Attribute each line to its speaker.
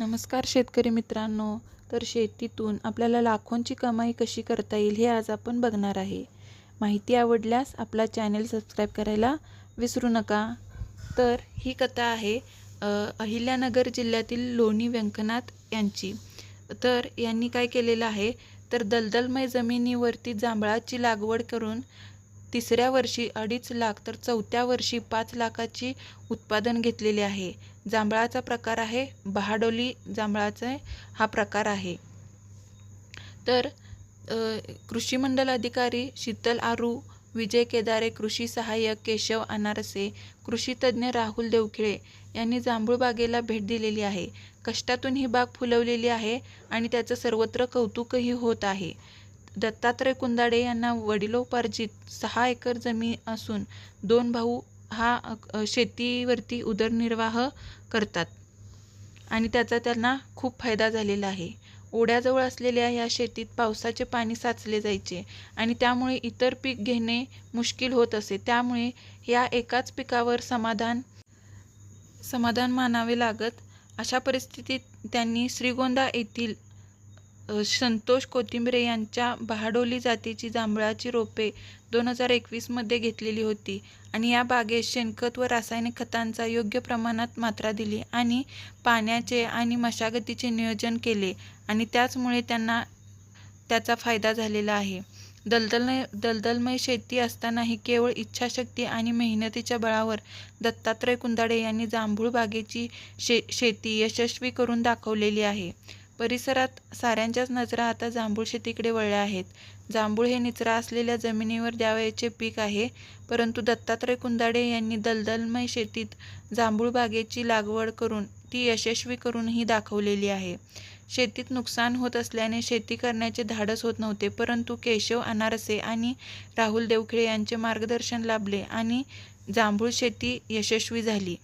Speaker 1: नमस्कार शेतकरी मित्रांनो. तर शेतीतून आपल्याला लाखोंची कमाई कशी करता येईल हे आज आपण बघणार आहे. माहिती आवडल्यास आपला चॅनेल सबस्क्राईब करायला विसरू नका. तर ही कथा आहे अहिल्यानगर जिल्ह्यातील लोणी व्यंकनाथ यांची. तर यांनी काय केलेलं आहे? तर दलदलमय जमिनीवरती जांभळाची लागवड करून तिसऱ्या वर्षी अडीच लाख तर चौथ्या वर्षी पाच लाखाची उत्पादन घेतलेले आहे. जांभळाचा प्रकार आहे. बहाडोली जांभळाचा हा प्रकार आहे. तर कृषी मंडल अधिकारी शीतल आरू विजय केदारे कृषी सहाय्यक केशव अनारसे कृषी तज्ज्ञ राहुल देवखिळे यांनी जांभूळ बागेला भेट दिलेली आहे. कष्टातून ही बाग फुलवलेली आहे आणि त्याचं सर्वत्र कौतुकही होत आहे. दत्तात्रय कुंदाडे यांना वडिलोपार्जित सहा एकर जमीन असून दोन भाऊ हा शेतीवरती उदरनिर्वाह करतात. आणि त्याचा त्यांना खूप फायदा झालेला आहे. ओढ्याजवळ असलेल्या या शेतीत पावसाचे पाणी साचले जायचे आणि त्यामुळे इतर पीक घेणे मुश्किल होत असे. त्यामुळे या एकाच पिकावर समाधान समाधान मानावे लागत. अशा परिस्थितीत त्यांनी श्रीगोंदा येथील संतोष कोथिंबरे यांच्या बहाडोली जातीची जांभळाची रोपे दोन हजार एकवीसमध्ये घेतलेली होती आणि या बागेत शेणखत व रासायनिक खतांचा योग्य प्रमाणात मात्रा दिली आणि पाण्याचे आणि मशागतीचे नियोजन केले आणि त्याचमुळे त्यांना त्याचा फायदा झालेला आहे. दलदलमय दलदलमय शेती असतानाही केवळ इच्छाशक्ती आणि मेहनतीच्या बळावर दत्तात्रय कुंदाडे यांनी जांभूळ बागेची शे शेती यशस्वी करून दाखवलेली आहे. परिसरात साऱ्यांच्याच नजरा आता जांभूळ शेतीकडे वळल्या आहेत. जांभूळ हे निचरा असलेल्या जमिनीवर द्यावयाचे पीक आहे परंतु दत्तात्रय कुंदाडे यांनी दलदलमय शेतीत जांभूळ बागेची लागवड करून ती यशस्वी करूनही दाखवलेली आहे. शेतीत नुकसान होत असल्याने शेती करण्याचे धाडस होत नव्हते परंतु केशव अनारसे आणि राहुल देवखिळे यांचे मार्गदर्शन लाभले आणि जांभूळ शेती यशस्वी झाली.